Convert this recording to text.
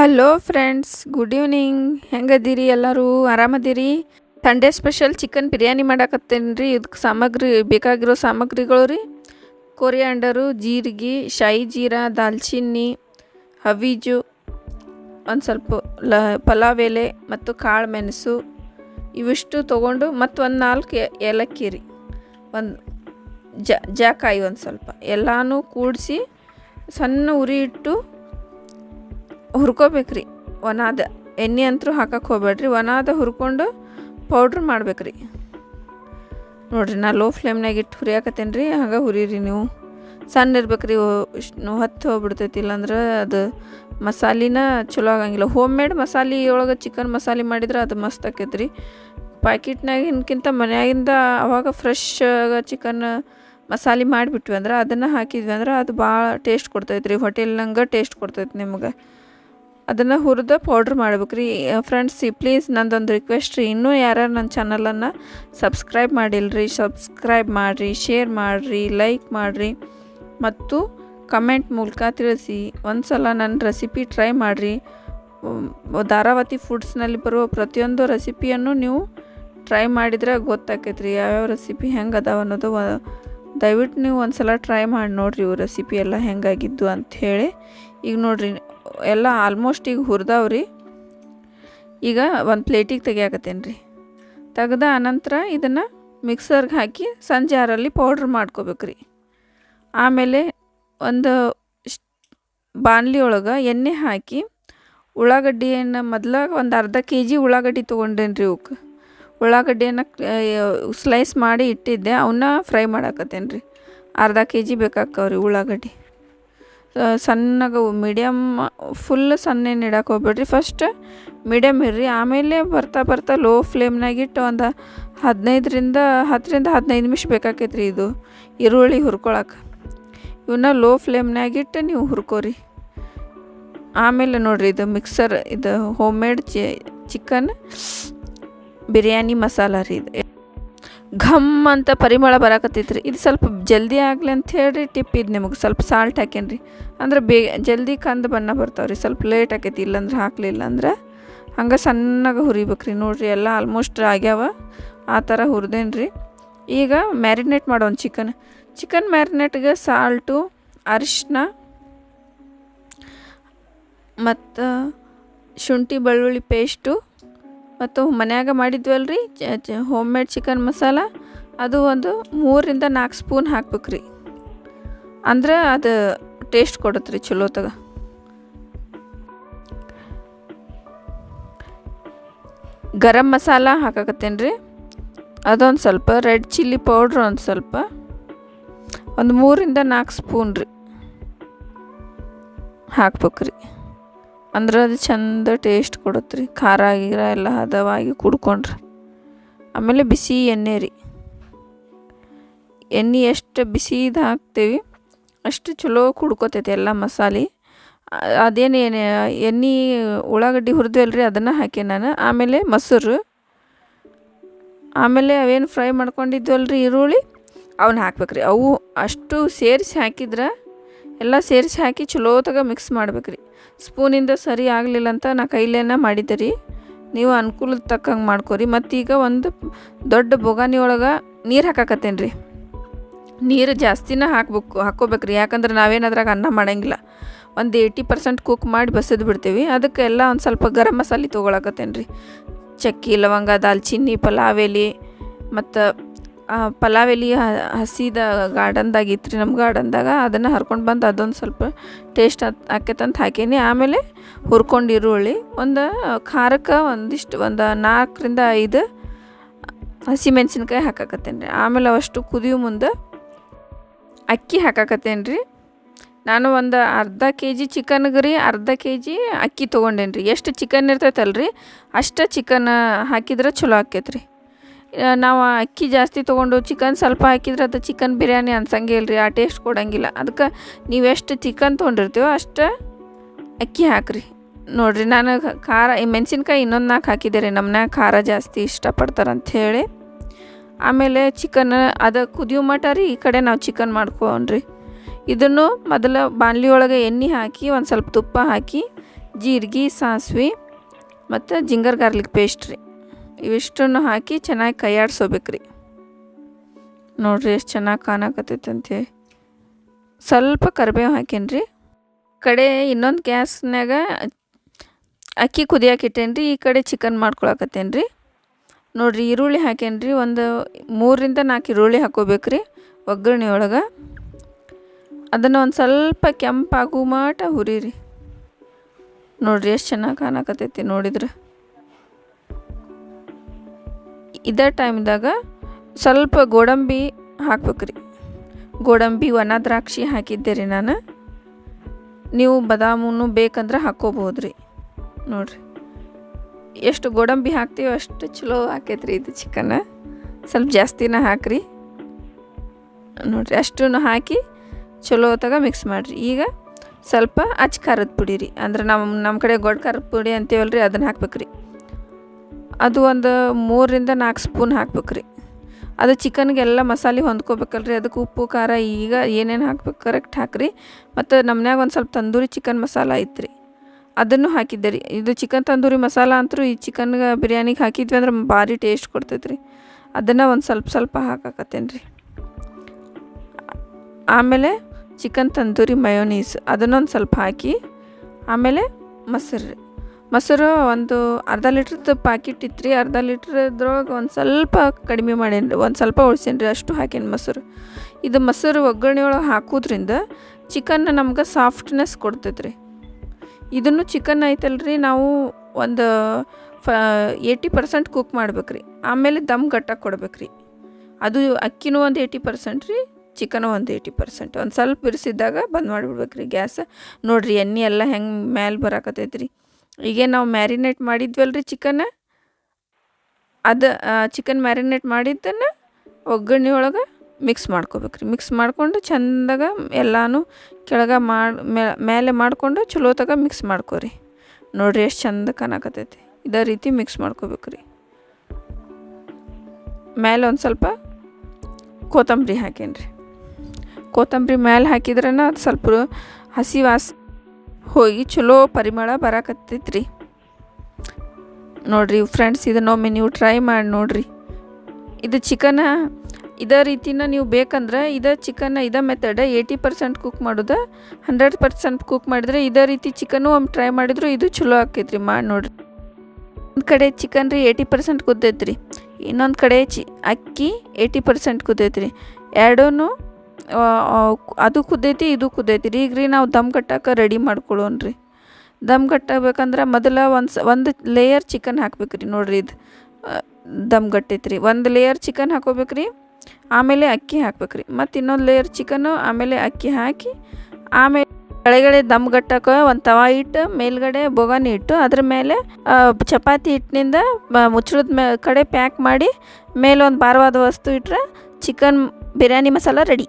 Hello friends good evening ಹೆಂಗದೀರಿ? ಎಲ್ಲರೂ ಆರಾಮದಿರಿ? ಸಂಡೇ ಸ್ಪೆಷಲ್ ಚಿಕನ್ ಬಿರಿಯಾನಿ ಮಾಡಾಕತ್ತೇನೆ ರೀ ಇದಕ್ಕೆ ಸಾಮಗ್ರಿ ಬೇಕಾಗಿರೋ ಸಾಮಗ್ರಿಗಳು ರೀ. ಕೊರಿಯಾಂಡರು ಜೀರಿಗೆ, ಶಾಯಿ ಜೀರಾ, ದಾಲ್ಚಿನ್ನಿ, ಹವೀಜು, ಒಂದು ಸ್ವಲ್ಪ ಲ, ಪಲಾವ್ ಎಲೆ ಮತ್ತು ಕಾಳು ಮೆಣಸು. ಇವಿಷ್ಟು ತೊಗೊಂಡು ಮತ್ತು ಒಂದು ನಾಲ್ಕು ಏಲಕ್ಕಿ ರೀ. ಒಂದು ಜಾಕಾಯಿ ಒಂದು ಸ್ವಲ್ಪ. ಎಲ್ಲನೂ ಕೂಡಿಸಿ ಸಣ್ಣ ಉರಿ ಇಟ್ಟು ಹುರ್ಕೋಬೇಕ್ರಿ. ಒಣಾದ ಎಣ್ಣೆ ಅಂತೂ ಹಾಕಕ್ಕೆ ಹೋಗ್ಬೇಡ್ರಿ. ಒಣಾದ ಹುರ್ಕೊಂಡು ಪೌಡ್ರ್ ಮಾಡ್ಬೇಕ್ರಿ. ನೋಡ್ರಿ, ನಾ ಲೋ ಫ್ಲೇಮ್ನಾಗ ಇಟ್ಟು ಹುರಿಯಾಕತ್ತೇನೆ ರೀ ಹಂಗೆ ಹುರಿರಿ ನೀವು. ಸಣ್ಣ ಇರ್ಬೇಕ್ರಿ ಇಷ್ಟು ಹೊತ್ತು ಹೋಗ್ಬಿಡ್ತೈತಿ. ಇಲ್ಲಾಂದ್ರೆ ಅದು ಮಸಾಲಿನ ಚಲೋ ಆಗಂಗಿಲ್ಲ. ಹೋಮ್ ಮೇಡ್ ಮಸಾಲೆ ಒಳಗೆ ಚಿಕನ್ ಮಸಾಲೆ ಮಾಡಿದ್ರೆ ಅದು ಮಸ್ತ್ ಆಕೈತೆ ರೀ ಪ್ಯಾಕೆಟ್ನಾಗಿನ್ಕಿಂತ ಮನೆಯಾಗಿಂದ ಅವಾಗ ಫ್ರೆಶ್ ಚಿಕನ್ ಮಸಾಲೆ ಮಾಡಿಬಿಟ್ವಿ ಅಂದ್ರೆ ಅದನ್ನು ಹಾಕಿದ್ವಿ ಅಂದ್ರೆ ಅದು ಭಾಳ ಟೇಸ್ಟ್ ಕೊಡ್ತೈತೆ ರೀ ಹೋಟೆಲ್ನಂಗೆ ಟೇಸ್ಟ್ ಕೊಡ್ತೈತೆ ನಿಮ್ಗೆ. ಅದನ್ನು ಹುರಿದು ಪೌಡ್ರ್ ಮಾಡ್ಬೇಕು ರೀ ಫ್ರೆಂಡ್ಸ್ ಪ್ಲೀಸ್ ನಂದೊಂದು ರಿಕ್ವೆಸ್ಟ್ ರೀ. ಇನ್ನೂ ಯಾರ್ಯಾರು ನನ್ನ ಚಾನಲನ್ನು ಸಬ್ಸ್ಕ್ರೈಬ್ ಮಾಡಿಲ್ಲರಿ ಸಬ್ಸ್ಕ್ರೈಬ್ ಮಾಡಿರಿ ಶೇರ್ ಮಾಡಿರಿ ಲೈಕ್ ಮಾಡಿರಿ. ಮತ್ತು ಕಮೆಂಟ್ ಮೂಲಕ ತಿಳಿಸಿ. ಒಂದು ಸಲ ನನ್ನ ರೆಸಿಪಿ ಟ್ರೈ ಮಾಡಿರಿ. ಧಾರಾವತಿ ಫುಡ್ಸ್ನಲ್ಲಿ ಬರುವ ಪ್ರತಿಯೊಂದು ರೆಸಿಪಿಯನ್ನು ನೀವು ಟ್ರೈ ಮಾಡಿದ್ರೆ ಗೊತ್ತಾಕೈತೆ ರೀ ಯಾವ್ಯಾವ ರೆಸಿಪಿ ಹೆಂಗೆ ಅದಾವ ಅನ್ನೋದು ದಯವಿಟ್ಟು ನೀವು ಒಂದು ಸಲ ಟ್ರೈ ಮಾಡಿ ನೋಡಿರಿ ಇವು ರೆಸಿಪಿ ಎಲ್ಲ ಹೆಂಗಾಗಿದ್ದು ಅಂಥೇಳಿ ಈಗ ನೋಡ್ರಿ ಎಲ್ಲ ಆಲ್ಮೋಸ್ಟ್ ಈಗ ಹುರಿದವ್ರಿ ಈಗ ಒಂದು ಪ್ಲೇಟಿಗೆ ತೆಗಿಯಾಕತ್ತೇನೆ ರೀ ತೆಗ್ದ ಅನಂತರ ಇದನ್ನು ಮಿಕ್ಸರ್ಗೆ ಹಾಕಿ ಸಂಜೆ ಆರಲ್ಲಿ ಪೌಡ್ರ್ ಮಾಡ್ಕೋಬೇಕು ರೀ ಆಮೇಲೆ ಒಂದು ಬಾಣಲಿ ಒಳಗೆ ಎಣ್ಣೆ ಹಾಕಿ ಉಳ್ಳಾಗಡ್ಡಿಯನ್ನು ಮೊದ್ಲ ಒಂದು ಅರ್ಧ ಕೆ ಜಿ ಉಳ್ಳಾಗಡ್ಡಿ ತೊಗೊಂಡೇನಿ ರೀ ಅವಕ್ಕೆ ಉಳ್ಳಾಗಡ್ಡಿಯನ್ನು ಸ್ಲೈಸ್ ಮಾಡಿ ಇಟ್ಟಿದ್ದೆ ಅವನ್ನ ಫ್ರೈ ಮಾಡಾಕತ್ತೇನೆ ರೀ ಅರ್ಧ ಕೆ ಜಿ ಬೇಕಾಕ್ಕವ್ರಿ ಉಳ್ಳಾಗಡ್ಡಿ. ಸಣ್ಣಗೆ ಮೀಡಿಯಮ್ ಫುಲ್ ಸಣ್ಣ ಇಡಕ್ಕೆ ಹೋಗ್ಬೇಡ್ರಿ. ಫಸ್ಟ್ ಮೀಡಿಯಮ್ ಇರ್ರಿ. ಆಮೇಲೆ ಬರ್ತಾ ಬರ್ತಾ ಲೋ ಫ್ಲೇಮ್ನಾಗಿಟ್ಟು ಒಂದು ಹದಿನೈದರಿಂದ, ಹತ್ತರಿಂದ ಹದಿನೈದು ನಿಮಿಷ ಬೇಕಾಕೈತೆ ರೀ ಇದು ಈರುಳ್ಳಿ ಹುರ್ಕೊಳಕ್ಕೆ ಇವನ್ನ ಲೋ ಫ್ಲೇಮ್ನಾಗಿಟ್ಟು ನೀವು ಹುರ್ಕೋರಿ. ಆಮೇಲೆ ನೋಡಿರಿ ಇದು ಮಿಕ್ಸರ್ ಇದು home made chicken biryani masala ರೀ ಇದು. ಘಮ್ ಅಂತ ಪರಿಮಳ ಬರಕತ್ತೈತ್ರಿ. ಇದು ಸ್ವಲ್ಪ ಜಲ್ದಿ ಆಗಲಿ ಅಂತ ಹೇಳ್ರಿ, ಟಿಪ್ ಇದು ನಿಮಗೆ ಸ್ವಲ್ಪ ಸಾಲ್ಟ್ ಹಾಕೇನಿ ರೀ ಅಂದ್ರೆ ಬೇ, ಜಲ್ದಿ ಕಂದು ಬಣ್ಣ ಬರ್ತಾವೆ ರೀ ಸ್ವಲ್ಪ ಲೇಟ್ ಆಕೈತಿ, ಇಲ್ಲಾಂದ್ರೆ ಹಾಕಲಿಲ್ಲ ಅಂದ್ರೆ ಹಂಗೆ ಸಣ್ಣಗೆ ಹುರಿಬೇಕು ರೀ ನೋಡ್ರಿ ಎಲ್ಲ ಆಲ್ಮೋಸ್ಟ್ ಆಗ್ಯಾವ, ಆ ಥರ ಹುರಿದೇನ್ರಿ. ಈಗ ಮ್ಯಾರಿನೇಟ್ ಮಾಡೋಣ ಚಿಕನ್ ಚಿಕನ್ ಮ್ಯಾರಿನೇಟ್ಗೆ ಸಾಲ್ಟು ಅರಿಶಿನ ಮತ್ತು ಶುಂಠಿ, ಬೆಳ್ಳುಳ್ಳಿ ಪೇಸ್ಟು ಮತ್ತು ಮನ್ಯಾಗ ರೀ ಹೋಮ್ ಮೇಡ್ ಚಿಕನ್ ಮಸಾಲ. ಅದು ಒಂದು ಮೂರರಿಂದ ನಾಲ್ಕು ಸ್ಪೂನ್ ಹಾಕ್ಬೇಕು ರೀ ಅಂದ್ರೆ ಅದು ಟೇಸ್ಟ್ ಕೊಡುತ್ತೆ ರೀ ಚಲೋತಗ ಗರಂ ಮಸಾಲ ಹಾಕಾಕತ್ತೇನೆ ರೀ ಅದೊಂದು ಸ್ವಲ್ಪ ರೆಡ್ ಚಿಲ್ಲಿ ಪೌಡ್ರ್ ಒಂದು ಸ್ವಲ್ಪ, ಒಂದು ಮೂರಿಂದ ನಾಲ್ಕು ಸ್ಪೂನ್ ರೀ ಹಾಕ್ಬೇಕು ರೀ ಅಂದ್ರೆ ಅದು ಚಂದ ಟೇಸ್ಟ್ ಕೊಡುತ್ತೆ ರೀ ಖಾರ ಗೀರ ಎಲ್ಲ ಹದವಾಗಿ ಕುಡ್ಕೊಂಡ್ರೆ. ಆಮೇಲೆ ಬಿಸಿ ಎಣ್ಣೆ ರೀ. ಎಣ್ಣೆ ಎಷ್ಟು ಬಿಸಿದು ಹಾಕ್ತೇವೆ, ಅಷ್ಟು ಚಲೋ ಕುಡ್ಕೊತೈತಿ ಎಲ್ಲ ಮಸಾಲೆ. ಅದೇನು ಎಣ್ಣೆ ಉಳ್ಳಾಗಡ್ಡಿ ಹುರಿದ್ವಲ್ಲ ರೀ ಅದನ್ನು ಹಾಕಿ ನಾನು. ಆಮೇಲೆ ಮೊಸರು. ಆಮೇಲೆ ಅವೇನು ಫ್ರೈ ಮಾಡ್ಕೊಂಡಿದ್ವಲ್ಲ ರೀ ಈರುಳ್ಳಿ, ಅವನ್ನ ಹಾಕ್ಬೇಕು ರೀ ಅವು ಅಷ್ಟು ಸೇರಿಸಿ ಹಾಕಿದ್ರೆ ಎಲ್ಲ ಸೇರಿಸಿ ಹಾಕಿ ಚಲೋತಾಗ ಮಿಕ್ಸ್ ಮಾಡ್ಬೇಕು ರೀ ಸ್ಪೂನಿಂದ ಸರಿ ಆಗಲಿಲ್ಲ ಅಂತ ನಾ ಕೈಲೇನ ಮಾಡಿದ್ದೆ ರೀ. ನೀವು ಅನುಕೂಲದ ತಕ್ಕಂಗೆ ಮಾಡ್ಕೊರಿ. ಮತ್ತೀಗ ಒಂದು ದೊಡ್ಡ ಬೊಗಾನಿ ಒಳಗೆ ನೀರು ಹಾಕಾಕತ್ತೇನೆ ರೀ. ನೀರು ಜಾಸ್ತಿನ ಹಾಕ್ಬೇಕು ಹಾಕೋಬೇಕು ರೀ ಯಾಕಂದ್ರೆ ನಾವೇನು ಅದ್ರಾಗ ಅನ್ನ ಮಾಡಂಗಿಲ್ಲ. ಒಂದು ಏಯ್ಟಿ ಪರ್ಸೆಂಟ್ ಕುಕ್ ಮಾಡಿ ಬಸದ್ ಬಿಡ್ತೀವಿ. ಅದಕ್ಕೆ ಎಲ್ಲ ಒಂದು ಸ್ವಲ್ಪ ಗರಂ ಮಸಾಲೆ ತೊಗೊಳಕತ್ತೇನೆ ರೀ ಚಕ್ಕಿ, ಲವಂಗ, ದಾಲ್ಚಿನ್ನಿ, ಪಲಾವ್ ಮತ್ತು ಪಲಾವ್ ಎಲೆ ಹಸಿದ ಗಾರ್ಡನ್ದಾಗ ಇತ್ತು ರೀ ನಮ್ಮ ಗಾರ್ಡನ್ದಾಗ, ಅದನ್ನು ಹರ್ಕೊಂಡು ಬಂದು ಅದೊಂದು ಸ್ವಲ್ಪ ಟೇಸ್ಟ್ ಆಕೈತಂತ ಹಾಕೀನಿ. ಆಮೇಲೆ ಹುರ್ಕೊಂಡು ಈರುಳ್ಳಿ, ಒಂದು ಖಾರಕ್ಕೆ ಒಂದಿಷ್ಟು, ಒಂದು ನಾಲ್ಕರಿಂದ ಐದು ಹಸಿಮೆಣ್ಸಿನ್ಕಾಯಿ ಹಾಕಾಕತ್ತೇನೆ ರೀ ಆಮೇಲೆ ಅವಷ್ಟು ಕುದಿಯೋ ಮುಂದೆ ಅಕ್ಕಿ ಹಾಕಾಕತ್ತೇನೆ ರೀ ನಾನು ಒಂದು ಅರ್ಧ ಕೆ ಜಿ ಚಿಕನ್ಗೆ ರೀ ಅರ್ಧ ಕೆ ಜಿ ಅಕ್ಕಿ ತೊಗೊಂಡೇನಿ ರೀ ಎಷ್ಟು ಚಿಕನ್ ಇರ್ತೈತಲ್ಲ ರೀ ಅಷ್ಟು ಚಿಕನ್ ಹಾಕಿದ್ರೆ ಚಲೋ ಆಕೈತೆ ನಾವು ಅಕ್ಕಿ ಜಾಸ್ತಿ ತೊಗೊಂಡು ಚಿಕನ್ ಸ್ವಲ್ಪ ಹಾಕಿದ್ರೆ ಅದು ಚಿಕನ್ ಬಿರಿಯಾನಿ ಅನ್ಸಂಗೆ ಇಲ್ಲ ರೀ ಆ ಟೇಸ್ಟ್ ಕೊಡಂಗಿಲ್ಲ. ಅದಕ್ಕೆ ನೀವು ಎಷ್ಟು ಚಿಕನ್ ತೊಗೊಂಡಿರ್ತೀವೋ ಅಷ್ಟು ಅಕ್ಕಿ ಹಾಕ್ರಿ. ನೋಡಿರಿ, ನಾನು ಖಾರ ಮೆಣಸಿನ್ಕಾಯಿ ಇನ್ನೊಂದು ನಾಲ್ಕು ಹಾಕಿದ್ದೆ ರೀ ನಮ್ಮನ್ಯಾಗ ಖಾರ ಜಾಸ್ತಿ ಇಷ್ಟಪಡ್ತಾರೆ ಅಂಥೇಳಿ ಆಮೇಲೆ ಚಿಕನ್ ಅದು ಕುದಿಯೋ ಮಟ ರೀ, ಈ ಕಡೆ ನಾವು ಚಿಕನ್ ಮಾಡ್ಕೊಂಡ್ರಿ. ಇದನ್ನು ಮೊದಲು ಬಾಣಲಿ ಒಳಗೆ ಎಣ್ಣೆ ಹಾಕಿ, ಒಂದು ಸ್ವಲ್ಪ ತುಪ್ಪ ಹಾಕಿ, ಜೀರಿಗೆ, ಸಾಸಿವೆ ಮತ್ತು ಜಿಂಗರ್ ಗಾರ್ಲಿಕ್ ಪೇಸ್ಟ್ ರೀ. ಇವಿಷ್ಟನ್ನು ಹಾಕಿ ಚೆನ್ನಾಗಿ ಕೈಯಾಡ್ಸೋಬೇಕ್ರಿ. ನೋಡ್ರಿ ಎಷ್ಟು ಚೆನ್ನಾಗಿ ಕಾಣಕತ್ತೈತಂತೆ. ಸ್ವಲ್ಪ ಕರಿಬೇವು ಹಾಕೇನಿ ಕಡೆ ಇನ್ನೊಂದು ಗ್ಯಾಸ್ನಾಗ ಅಕ್ಕಿ ಕುದಿಯಾಕಿಟ್ಟೇನ್ರಿ ರೀ ಈ ಕಡೆ ಚಿಕನ್ ಮಾಡ್ಕೊಳಕತ್ತೇನಿ ರೀ ನೋಡಿರಿ ಈರುಳ್ಳಿ ಹಾಕೇನಿ ರೀ ಒಂದು ಮೂರರಿಂದ ನಾಲ್ಕು ಈರುಳ್ಳಿ ಹಾಕೋಬೇಕು ರೀ ಒಗ್ಗರಣೆ ಒಳಗೆ. ಅದನ್ನು ಒಂದು ಸ್ವಲ್ಪ ಕೆಂಪಾಗು ಮಾಟ ಹುರಿರಿ. ನೋಡಿರಿ ಎಷ್ಟು ಚೆನ್ನಾಗಿ ಕಾಣಕತ್ತೈತಿ ನೋಡಿದ್ರೆ. ಇದೇ ಟೈಮ್ದಾಗ ಸ್ವಲ್ಪ ಗೋಡಂಬಿ ಹಾಕ್ಬೇಕು ರೀ ಗೋಡಂಬಿ, ಒಣ ದ್ರಾಕ್ಷಿ ಹಾಕಿದ್ದೆ ರೀ ನಾನು. ನೀವು ಬದಾಮೂನು ಬೇಕಂದ್ರೆ ಹಾಕ್ಕೋಬೋದು ರೀ ನೋಡಿರಿ. ಎಷ್ಟು ಗೋಡಂಬಿ ಹಾಕ್ತೀವೋ ಅಷ್ಟು ಚಲೋ ಆಕೈತ್ರಿ ಇದು ಚಿಕನ್. ಸ್ವಲ್ಪ ಜಾಸ್ತಿನ ಹಾಕ್ರಿ. ನೋಡಿರಿ ಅಷ್ಟನ್ನು ಹಾಕಿ ಚಲೋ ತಗ ಮಿಕ್ಸ್ ಮಾಡಿರಿ. ಈಗ ಸ್ವಲ್ಪ ಅಚ್ಚ ಖಾರದ ಪುಡಿ ರೀ ಅಂದ್ರೆ ನಮ್ಮ ನಮ್ಮ ಕಡೆ ಗೊಡ್ ಖಾರದ ಪುಡಿ ಅಂತೀವಲ್ಲ ರೀ ಅದನ್ನು ಹಾಕ್ಬೇಕ್ರಿ. ಅದು ಒಂದು ಮೂರರಿಂದ ನಾಲ್ಕು ಸ್ಪೂನ್ ಹಾಕ್ಬೇಕು ರೀ ಅದು ಚಿಕನ್ಗೆಲ್ಲ ಮಸಾಲೆ ಹೊಂದ್ಕೋಬೇಕಲ್ರಿ. ಅದಕ್ಕೆ ಉಪ್ಪು, ಖಾರ ಈಗ ಏನೇನು ಹಾಕ್ಬೇಕು ಕರೆಕ್ಟ್ ಹಾಕ್ರಿ. ಮತ್ತು ನಮ್ಮನ್ಯಾಗ ಒಂದು ಸ್ವಲ್ಪ ತಂದೂರಿ ಚಿಕನ್ ಮಸಾಲ ಐತ್ರಿ. ಅದನ್ನು ಹಾಕಿದ್ದೆ ರೀ ಇದು ಚಿಕನ್ ತಂದೂರಿ ಮಸಾಲ ಅಂತೂ ಈ ಚಿಕನ್ಗೆ ಬಿರಿಯಾನಿಗೆ ಹಾಕಿದ್ವಿ ಅಂದ್ರೆ ಭಾರಿ ಟೇಸ್ಟ್ ಕೊಡ್ತೈತೆ ರೀ ಅದನ್ನು ಒಂದು ಸ್ವಲ್ಪ ಸ್ವಲ್ಪ ಹಾಕಾಕತ್ತೇನೆ ರೀ ಆಮೇಲೆ ಚಿಕನ್ ತಂದೂರಿ ಮಯೋನೀಸ್ ಅದನ್ನೊಂದು ಸ್ವಲ್ಪ ಹಾಕಿ ಆಮೇಲೆ ಮೊಸರು. ರೀ ಮೊಸರು ಒಂದು ಅರ್ಧ ಲೀಟ್ರದ್ದು ಪ್ಯಾಕೆಟ್ ಇತ್ತು ರೀ ಅರ್ಧ ಲೀಟ್ರದ್ರೊಳಗೆ ಒಂದು ಸ್ವಲ್ಪ ಕಡಿಮೆ ಮಾಡೇನಿ ಒಂದು ಸ್ವಲ್ಪ ಉಳ್ಸೇನಿ ರೀ ಅಷ್ಟು ಹಾಕೇನಿ ಮೊಸರು. ಇದು ಮೊಸರು ಒಗ್ಗರಣೆ ಒಳಗೆ ಹಾಕೋದ್ರಿಂದ ಚಿಕನ್ ನಮ್ಗೆ ಸಾಫ್ಟ್ನೆಸ್ ಕೊಡ್ತೈತೆ ರೀ ಇದನ್ನು ಚಿಕನ್ ಐತಲ್ರಿ, ನಾವು ಒಂದು ಫ ಏಯ್ಟಿ ಪರ್ಸೆಂಟ್ ಕುಕ್ ಮಾಡ್ಬೇಕು ರೀ ಆಮೇಲೆ ದಮ್ ಗಟ್ಟಾಗಿ ಕೊಡ್ಬೇಕು ರೀ ಅದು ಅಕ್ಕಿನೂ ಒಂದು ಏಯ್ಟಿ ಪರ್ಸೆಂಟ್ ರೀ ಚಿಕನು ಒಂದು ಏಯ್ಟಿ ಪರ್ಸೆಂಟ್ ಒಂದು ಸ್ವಲ್ಪ ಬಿರ್ಸಿದ್ದಾಗ ಬಂದ್ ಮಾಡಿಬಿಡ್ಬೇಕು ರೀ ಗ್ಯಾಸ್. ನೋಡಿರಿ ಎಣ್ಣೆ ಎಲ್ಲ ಹೆಂಗೆ ಮ್ಯಾಲೆ ಬರಾಕತ್ತೈತೆ ಈಗ ನಾವು ಮ್ಯಾರಿನೇಟ್ ಮಾಡಿದ್ವಲ್ಲ ರೀ ಚಿಕನ್ ಅದು ಚಿಕನ್ ಮ್ಯಾರಿನೇಟ್ ಮಾಡಿದ್ದನ್ನು ಒಗ್ಗರಣೆ ಒಳಗೆ ಮಿಕ್ಸ್ ಮಾಡ್ಕೋಬೇಕು ರೀ ಮಿಕ್ಸ್ ಮಾಡಿಕೊಂಡು ಚಂದಾಗ ಎಲ್ಲನೂ ಕೆಳಗೆ ಮಾಡಿ ಮೇಲೆ ಮಾಡಿಕೊಂಡು ಚಲೋತಾಗ ಮಿಕ್ಸ್ ಮಾಡ್ಕೋರಿ. ನೋಡಿರಿ ಎಷ್ಟು ಚಂದ ಕಾಣಕತ್ತೈತಿ. ಇದೇ ರೀತಿ ಮಿಕ್ಸ್ ಮಾಡ್ಕೋಬೇಕು ರೀ ಮೇಲೆ ಒಂದು ಸ್ವಲ್ಪ ಕೊತ್ತಂಬರಿ ಹಾಕೇನಿ ರೀ ಕೊತ್ತಂಬರಿ ಮೇಲೆ ಹಾಕಿದ್ರೆ ಅದು ಸ್ವಲ್ಪ ಹಸಿ ವಾಸ ಹೋಗಿ ಚಲೋ ಪರಿಮಳ ಬರಾಕತ್ತೈತ್ರಿ. ನೋಡಿರಿ ಫ್ರೆಂಡ್ಸ್ ಇದನ್ನೊಮ್ಮೆ ನೀವು ಟ್ರೈ ಮಾಡಿ ನೋಡಿರಿ. ಇದು ಚಿಕನ ಇದೇ ರೀತಿನ ನೀವು ಬೇಕಂದ್ರೆ ಇದೇ ಚಿಕನ್ನ ಇದೇ ಮೆಥಡ ಏಯ್ಟಿ ಪರ್ಸೆಂಟ್ ಕುಕ್ ಮಾಡೋದು ಹಂಡ್ರೆಡ್ ಪರ್ಸೆಂಟ್ ಕುಕ್ ಮಾಡಿದ್ರೆ ಇದೇ ರೀತಿ ಚಿಕನ್ನು ಒಮ್ಮೆ ಟ್ರೈ ಮಾಡಿದ್ರು ಇದು ಚಲೋ ಆಕೈತ್ರಿ ಮಾಡಿ ನೋಡಿರಿ. ಒಂದು ಕಡೆ ಚಿಕನ್ ರೀ ಏಯ್ಟಿ ಪರ್ಸೆಂಟ್ ಕುದ್ದೈತ್ರಿ, ಇನ್ನೊಂದು ಕಡೆ ಚಿ ಅಕ್ಕಿ ಏಯ್ಟಿ ಪರ್ಸೆಂಟ್ ಕುದ್ದೈತ್ರಿ. ಎರಡೂ ಅದು ಕುದ್ದೈತಿ ಇದು ಕುದ್ದೈತಿ ರೀ. ಈಗ ರೀ ನಾವು ದಮ್ ಕಟ್ಟಕ್ಕೆ ರೆಡಿ ಮಾಡ್ಕೊಳ್ಳೋಣ ರೀ ದಮ್ ಕಟ್ಟಬೇಕಂದ್ರೆ ಮೊದಲ ಒಂದು ಸ ಒಂದು ಲೇಯರ್ ಚಿಕನ್ ಹಾಕ್ಬೇಕು ರೀ ನೋಡಿರಿ ಇದು. ದಮ್ ಗಟ್ಟೈತಿ ರೀ ಒಂದು ಲೇಯರ್ ಚಿಕನ್ ಹಾಕೋಬೇಕು ರೀ ಆಮೇಲೆ ಅಕ್ಕಿ ಹಾಕ್ಬೇಕು ರೀ ಮತ್ತು ಇನ್ನೊಂದು ಲೇಯರ್ ಚಿಕನ್ನು ಆಮೇಲೆ ಅಕ್ಕಿ ಹಾಕಿ ಆಮೇಲೆ ಕೆಳಗಡೆ ದಮ್ ಗಟ್ಟಕ್ಕೆ ಒಂದು ತವಾ ಇಟ್ಟು ಮೇಲ್ಗಡೆ ಬೊಗಾನಿ ಇಟ್ಟು ಅದ್ರ ಮೇಲೆ ಚಪಾತಿ ಹಿಟ್ಟಿನಿಂದ ಮುಚ್ಚಳದ ಕಡೆ ಪ್ಯಾಕ್ ಮಾಡಿ ಮೇಲೆ ಒಂದು ಭಾರವಾದ ವಸ್ತು ಇಟ್ಟರೆ ಚಿಕನ್ ಬಿರಿಯಾನಿ ಮಸಾಲ ರೆಡಿ